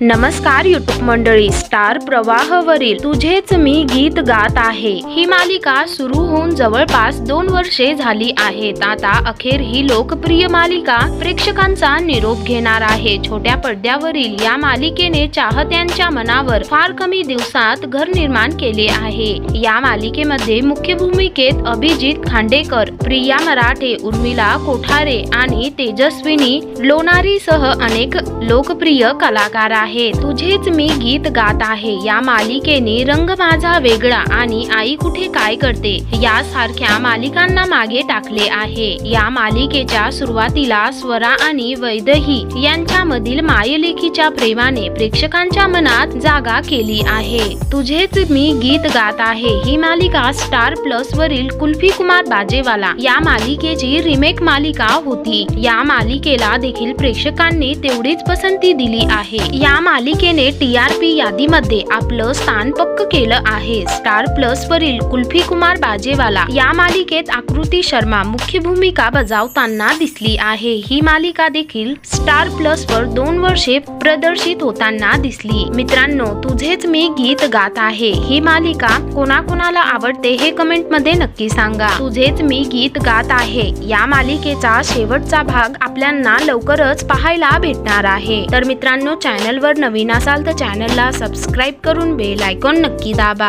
नमस्कार युट्यूब मंडळी स्टार प्रवाहवरील तुझेच मी गीत गात आहे. ही मालिका सुरू होऊन जवळपास दोन वर्षे झाली आहेत. आता अखेर ही लोकप्रिय मालिका प्रेक्षकांचा निरोप घेणार आहे. छोट्या पडद्यावरील या मालिकेने चाहत्यांच्या मनावर फार कमी दिवसात घर निर्माण केले आहे. या मालिकेमध्ये मुख्य भूमिकेत अभिजित खांडेकर प्रिया मराठे उर्मिला कोठारे आणि तेजस्विनी लोणारी सह अनेक लोकप्रिय कलाकार आहे. तुझेच मी गीत गात आहे. या मालिकेने रंग माझा वेगळा आणि आई कुठे काय करते? यासारख्या मालिकांना मागे टाकले आहे. या मालिकेच्या सुरुवातीला स्वरा आणि वैदही यांच्यामधील मायलेखीच्या प्रेमाने प्रेक्षकांच्या मनात जागा केली आहे. तुझेच मी गीत गात आहे. ही मालिका स्टार प्लस वरील कुल्फी कुमार बाजेवाला या मालिकेची रिमेक मालिका होती. या मालिकेला देखील प्रेक्षकांनी तेवढीच पसंती दिली आहे. या मालिकेने टी आर पी यादीमध्ये आपलं स्थान पक्क केलं आहे. स्टार प्लस वरील कुल्फी कुमार बाजेवाला या मालिकेत आकृती शर्मा मुख्य भूमिका बजावताना दिसली आहे. ही मालिका देखील स्टार प्लस वर दोन वर्षे प्रदर्शित होताना दिसली. मित्रांनो तुझेच मी गीत गात आहे. ही मालिका कोणाकोणाला आवडते हे कमेंटमध्ये नक्की सांगा. तुझेच मी गीत गात आहे. या मालिकेचा शेवटचा भाग आपल्याला लवकरच पाहायला भेटणार आहे. तर मित्रांनो चॅनल चॅनलवर नवीन असाल तर चॅनलला सबस्क्राईब करून बेल आयकॉन नक्की दाबा.